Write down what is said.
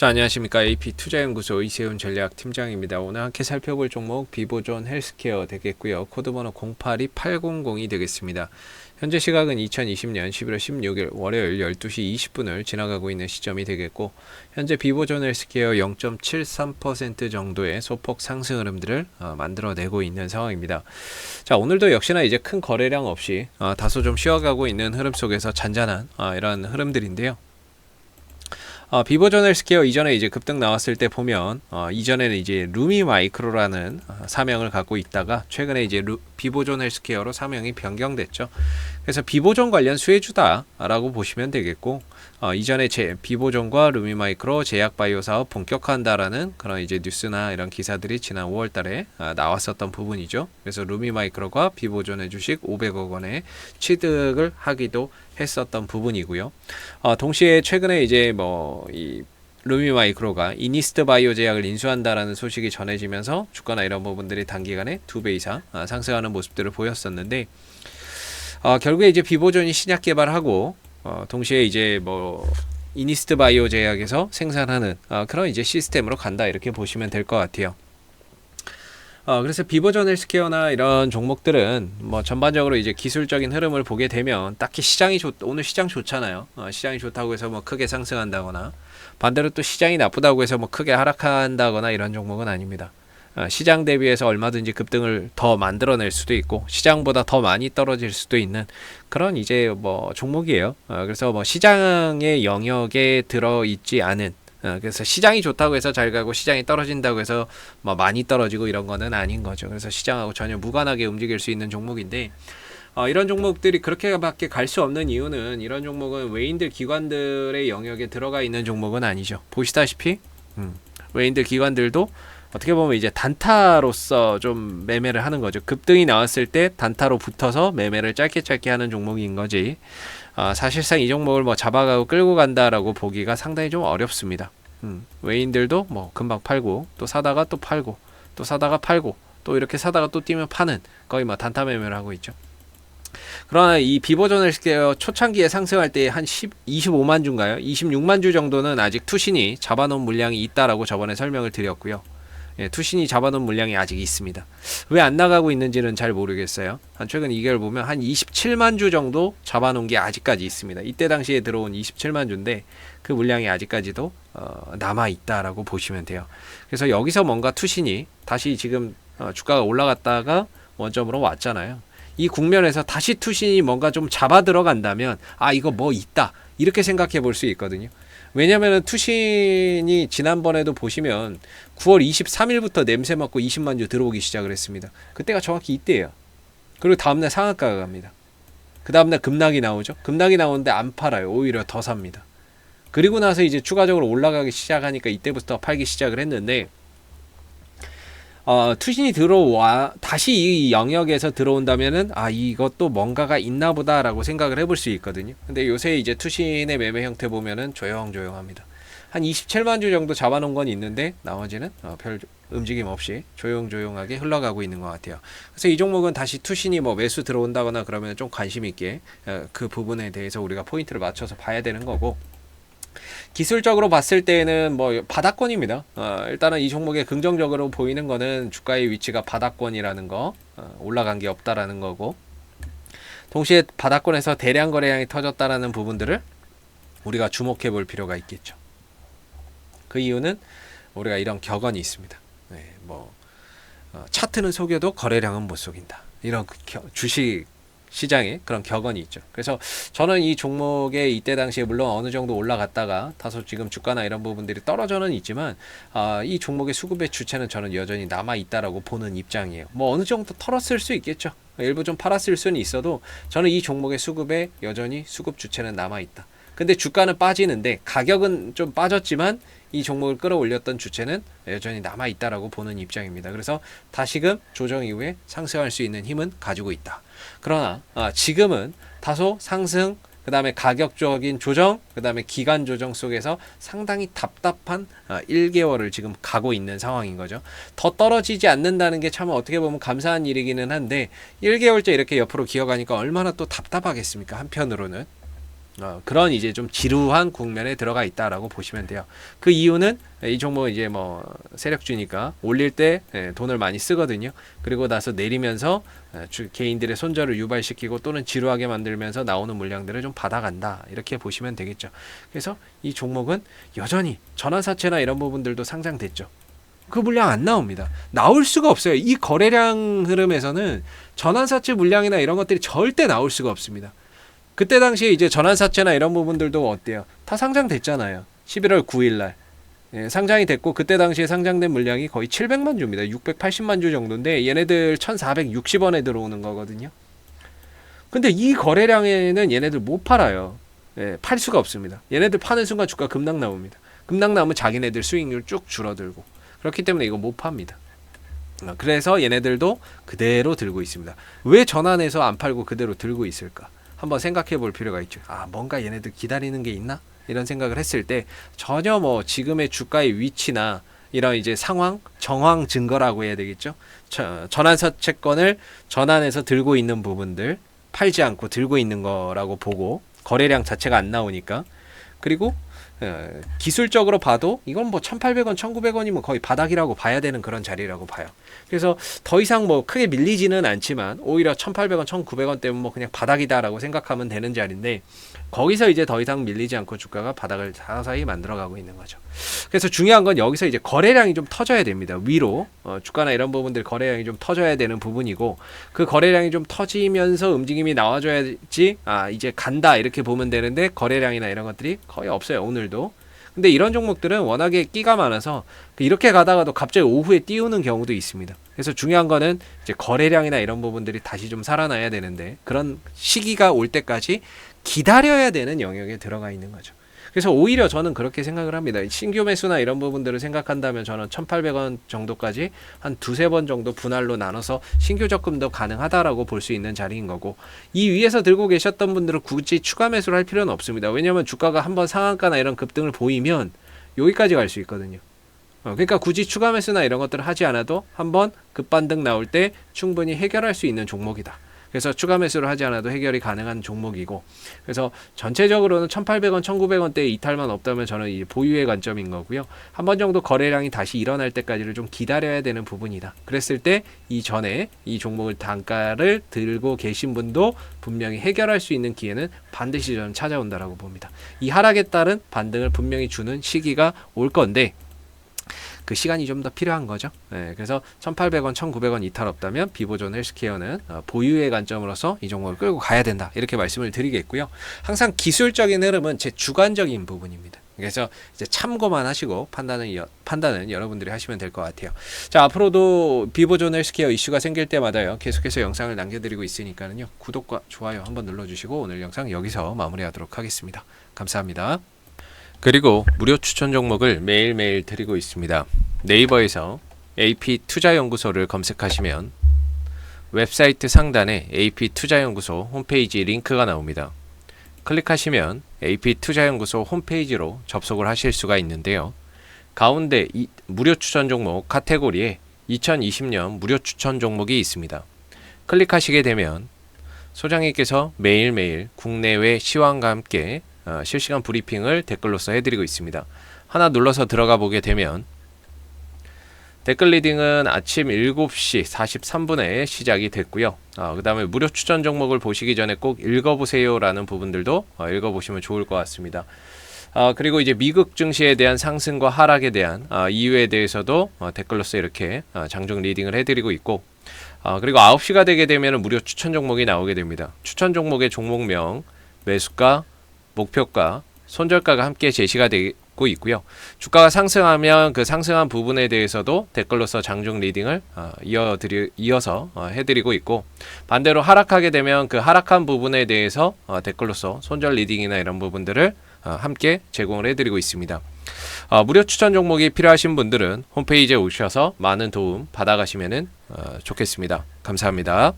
자, 안녕하십니까. AP 투자연구소 이세훈 전략팀장입니다. 오늘 함께 살펴볼 종목 비보존 헬스케어 되겠고요. 코드번호 082800이 되겠습니다. 현재 시각은 2020년 11월 16일 월요일 12시 20분을 지나가고 있는 시점이 되겠고 현재 비보존 헬스케어 0.73% 정도의 소폭 상승 흐름들을 어, 만들어내고 있는 상황입니다. 자, 오늘도 역시나 이제 큰 거래량 없이 어, 다소 좀 쉬어가고 있는 흐름 속에서 잔잔한 어, 이런 흐름들인데요. 어, 비버전 헬스케어 이전에 이제 급등 나왔을 때 보면 어, 이전에는 이제 루미 마이크로라는 어, 사명을 갖고 있다가 최근에 이제 루, 비보존 헬스케어로 사명이 변경됐죠. 그래서 비보존 관련 수혜주다라고 보시면 되겠고 어, 이전에 제 비보존과 루미 마이크로 제약 바이오 사업 본격화한다라는 그런 이제 뉴스나 이런 기사들이 지난 5월달에 아, 나왔었던 부분이죠. 그래서 루미 마이크로가 비보존의 주식 500억 원에 취득을 하기도 했었던 부분이고요. 어, 동시에 최근에 이제 뭐이 루미 마이크로가 이니스트 바이오 제약을 인수한다라는 소식이 전해지면서 주가나 이런 부분들이 단기간에 두 배 이상 아, 상승하는 모습들을 보였었는데 어, 결국에 이제 비보존이 신약 개발하고 어, 동시에 이제 뭐 이니스트 바이오 제약에서 생산하는 어, 그런 이제 시스템으로 간다 이렇게 보시면 될 것 같아요. 어, 그래서 비버전 헬스케어나 이런 종목들은 뭐 전반적으로 이제 기술적인 흐름을 보게 되면 딱히 시장이 좋 오늘 시장 좋잖아요. 어, 시장이 좋다고 해서 뭐 크게 상승한다거나 반대로 또 시장이 나쁘다고 해서 뭐 크게 하락한다거나 이런 종목은 아닙니다. 어, 시장 대비해서 얼마든지 급등을 더 만들어낼 수도 있고 시장보다 더 많이 떨어질 수도 있는 그런 이제 뭐 종목이에요. 어, 그래서 뭐 시장의 영역에 들어 있지 않은 어, 그래서 시장이 좋다고 해서 잘 가고 시장이 떨어진다고 해서 뭐 많이 떨어지고 이런 거는 아닌 거죠. 그래서 시장하고 전혀 무관하게 움직일 수 있는 종목인데 어, 이런 종목들이 그렇게밖에 갈 수 없는 이유는 이런 종목은 외인들 기관들의 영역에 들어가 있는 종목은 아니죠. 보시다시피 음, 외인들 기관들도 어떻게 보면 이제 단타로서 좀 매매를 하는 거죠. 급등이 나왔을 때 단타로 붙어서 매매를 짧게 짧게 하는 종목인 거지. 아, 사실상 이 종목을 뭐 잡아가고 끌고 간다라고 보기가 상당히 좀 어렵습니다. 음, 외인들도 뭐 금방 팔고 또 사다가 또 팔고 또 사다가 팔고 또 이렇게 사다가 또 뛰면 파는 거의 뭐 단타 매매를 하고 있죠. 그러나 이 비버전을 초창기에 상승할 때 한 25만 주인가요? 26만 주 정도는 아직 투신이 잡아놓은 물량이 있다라고 저번에 설명을 드렸고요. 예, 투신이 잡아놓은 물량이 아직 있습니다. 왜 안 나가고 있는지는 잘 모르겠어요. 한 최근 2개월 보면 한 27만 주 정도 잡아놓은 게 아직까지 있습니다. 이때 당시에 들어온 27만 주인데 그 물량이 아직까지도 어, 남아 있다라고 보시면 돼요. 그래서 여기서 뭔가 투신이 다시 지금 어, 주가가 올라갔다가 원점으로 왔잖아요. 이 국면에서 다시 투신이 뭔가 좀 잡아 들어간다면 아 이거 뭐 있다 이렇게 생각해 볼 수 있거든요. 왜냐면은 투신이 지난번에도 보시면 9월 23일부터 냄새 맡고 20만 주 들어오기 시작을 했습니다. 그때가 정확히 이때예요. 그리고 다음날 상한가가 갑니다. 그 다음날 급락이 나오죠. 급락이 나오는데 안 팔아요. 오히려 더 삽니다. 그리고 나서 이제 추가적으로 올라가기 시작하니까 이때부터 팔기 시작을 했는데 어, 투신이 들어와 다시 이 영역에서 들어온다면은 아 이것도 뭔가가 있나 보다라고 생각을 해볼 수 있거든요. 근데 요새 이제 투신의 매매 형태 보면은 조용조용합니다. 한 27만 주 정도 잡아놓은 건 있는데 나머지는 어, 별 움직임 없이 조용조용하게 흘러가고 있는 것 같아요. 그래서 이 종목은 다시 투신이 뭐 매수 들어온다거나 그러면 좀 관심 있게 어, 그 부분에 대해서 우리가 포인트를 맞춰서 봐야 되는 거고 기술적으로 봤을 때는 뭐 바닥권입니다. 어, 일단은 이 종목에 긍정적으로 보이는 거는 주가의 위치가 바닥권이라는 거, 어, 올라간 게 없다라는 거고, 동시에 바닥권에서 대량 거래량이 터졌다라는 부분들을 우리가 주목해 볼 필요가 있겠죠. 그 이유는 우리가 이런 격언이 있습니다. 네, 뭐 어, 차트는 속여도 거래량은 못 속인다. 이런 주식 시장에 그런 격언이 있죠. 그래서 저는 이 종목에 이때 당시에 물론 어느 정도 올라갔다가 다소 지금 주가나 이런 부분들이 떨어져는 있지만 아, 이 종목의 수급의 주체는 저는 여전히 남아 있다라고 보는 입장이에요. 뭐 어느 정도 털었을 수 있겠죠. 일부 좀 팔았을 수는 있어도 저는 이 종목의 수급에 여전히 수급 주체는 남아 있다. 근데 주가는 빠지는데 가격은 좀 빠졌지만 이 종목을 끌어올렸던 주체는 여전히 남아 있다라고 보는 입장입니다. 그래서 다시금 조정 이후에 상승할 수 있는 힘은 가지고 있다. 그러나 아, 지금은 다소 상승 그 다음에 가격적인 조정, 그 다음에 기간 조정 속에서 상당히 답답한 아, 1개월을 지금 가고 있는 상황인 거죠. 더 떨어지지 않는다는 게 참 어떻게 보면 감사한 일이기는 한데 1개월째 이렇게 옆으로 기어가니까 얼마나 또 답답하겠습니까? 한편으로는. 어, 그런 이제 좀 지루한 국면에 들어가 있다라고 보시면 돼요. 그 이유는 이 종목 이제 뭐 세력주니까 올릴 때 예, 돈을 많이 쓰거든요. 그리고 나서 내리면서 예, 주- 개인들의 손절을 유발시키고 또는 지루하게 만들면서 나오는 물량들을 좀 받아간다 이렇게 보시면 되겠죠. 그래서 이 종목은 여전히 전환사채나 이런 부분들도 상장됐죠. 그 물량 안 나옵니다. 나올 수가 없어요. 이 거래량 흐름에서는 전환사채 물량이나 이런 것들이 절대 나올 수가 없습니다. 그때 당시에 이제 전환사채나 이런 부분들도 어때요? 다 상장됐잖아요. 11월 9일 날. 예, 상장이 됐고 그때 당시에 상장된 물량이 거의 700만 주입니다. 680만 주 정도인데 얘네들 1,460원에 들어오는 거거든요. 근데 이 거래량에는 얘네들 못 팔아요. 예, 팔 수가 없습니다. 얘네들 파는 순간 주가 급락 나옵니다. 급락 나오면 자기네들 수익률 쭉 줄어들고 그렇기 때문에 이거 못 팝니다. 어, 그래서 얘네들도 그대로 들고 있습니다. 왜 전환해서 안 팔고 그대로 들고 있을까? 한번 생각해 볼 필요가 있죠. 아, 뭔가 얘네들 기다리는 게 있나? 이런 생각을 했을 때 전혀 뭐 지금의 주가의 위치나 이런 이제 상황, 정황 증거라고 해야 되겠죠. 저- 전환사채권을 전환해서 들고 있는 부분들 팔지 않고 들고 있는 거라고 보고 거래량 자체가 안 나오니까 그리고 어, 기술적으로 봐도 이건 뭐 1,800원, 1,900원이면 거의 바닥이라고 봐야 되는 그런 자리라고 봐요. 그래서 더 이상 뭐 크게 밀리지는 않지만 오히려 1,800원, 1,900원 때문에 뭐 그냥 바닥이다라고 생각하면 되는 자리인데 거기서 이제 더 이상 밀리지 않고 주가가 바닥을 사사히 만들어가고 있는 거죠. 그래서 중요한 건 여기서 이제 거래량이 좀 터져야 됩니다. 위로 어, 주가나 이런 부분들 거래량이 좀 터져야 되는 부분이고 그 거래량이 좀 터지면서 움직임이 나와줘야지 아 이제 간다 이렇게 보면 되는데 거래량이나 이런 것들이 거의 없어요 오늘도. 근데 이런 종목들은 워낙에 끼가 많아서 이렇게 가다가도 갑자기 오후에 띄우는 경우도 있습니다. 그래서 중요한 거는 이제 거래량이나 이런 부분들이 다시 좀 살아나야 되는데 그런 시기가 올 때까지 기다려야 되는 영역에 들어가 있는 거죠. 그래서 오히려 저는 그렇게 생각을 합니다. 신규 매수나 이런 부분들을 생각한다면 저는 1,800원 정도까지 한 두세 번 정도 분할로 나눠서 신규 적금도 가능하다라고 볼 수 있는 자리인 거고 이 위에서 들고 계셨던 분들은 굳이 추가 매수를 할 필요는 없습니다. 왜냐하면 주가가 한번 상한가나 이런 급등을 보이면 여기까지 갈 수 있거든요. 어, 그러니까 굳이 추가 매수나 이런 것들을 하지 않아도 한번 급반등 나올 때 충분히 해결할 수 있는 종목이다. 그래서 추가 매수를 하지 않아도 해결이 가능한 종목이고 그래서 전체적으로는 1,800원, 1,900원대 이탈만 없다면 저는 이 보유의 관점인 거고요. 한 번 정도 거래량이 다시 일어날 때까지를 좀 기다려야 되는 부분이다. 그랬을 때 이 전에 이 종목을 단가를 들고 계신 분도 분명히 해결할 수 있는 기회는 반드시 저는 찾아온다라고 봅니다. 이 하락에 따른 반등을 분명히 주는 시기가 올 건데 그 시간이 좀 더 필요한 거죠. 네, 그래서 1,800원, 1,900원 이탈 없다면 비보존 헬스케어는 어, 보유의 관점으로서 이 종목을 끌고 가야 된다. 이렇게 말씀을 드리겠고요. 항상 기술적인 흐름은 제 주관적인 부분입니다. 그래서 이제 참고만 하시고 판단은 여, 판단은 여러분들이 하시면 될 것 같아요. 자 앞으로도 비보존 헬스케어 이슈가 생길 때마다요 계속해서 영상을 남겨드리고 있으니까는요 구독과 좋아요 한번 눌러주시고 오늘 영상 여기서 마무리하도록 하겠습니다. 감사합니다. 그리고 무료 추천 종목을 매일매일 드리고 있습니다. 네이버에서 AP 투자연구소를 검색하시면 웹사이트 상단에 AP 투자연구소 홈페이지 링크가 나옵니다. 클릭하시면 AP 투자연구소 홈페이지로 접속을 하실 수가 있는데요. 가운데 이 무료 추천 종목 카테고리에 2020년 무료 추천 종목이 있습니다. 클릭하시게 되면 소장님께서 매일매일 국내외 시황과 함께 어, 실시간 브리핑을 댓글로서 해드리고 있습니다. 하나 눌러서 들어가 보게 되면 댓글 리딩은 아침 7시 43분에 시작이 됐고요. 어, 그 다음에 무료 추천 종목을 보시기 전에 꼭 읽어보세요라는 부분들도 어, 읽어보시면 좋을 것 같습니다. 어, 그리고 이제 미국 증시에 대한 상승과 하락에 대한 어, 이유에 대해서도 어, 댓글로서 이렇게 어, 장중 리딩을 해드리고 있고 어, 그리고 9시가 되게 되면 무료 추천 종목이 나오게 됩니다. 추천 종목의 종목명, 매수가, 목표가, 손절가가 함께 제시가 되고 있고요. 주가가 상승하면 그 상승한 부분에 대해서도 댓글로서 장중 리딩을 어, 이어드리, 이어서 어, 해드리고 있고 반대로 하락하게 되면 그 하락한 부분에 대해서 어, 댓글로서 손절 리딩이나 이런 부분들을 어, 함께 제공을 해드리고 있습니다. 어, 무료 추천 종목이 필요하신 분들은 홈페이지에 오셔서 많은 도움 받아가시면 어, 좋겠습니다. 감사합니다.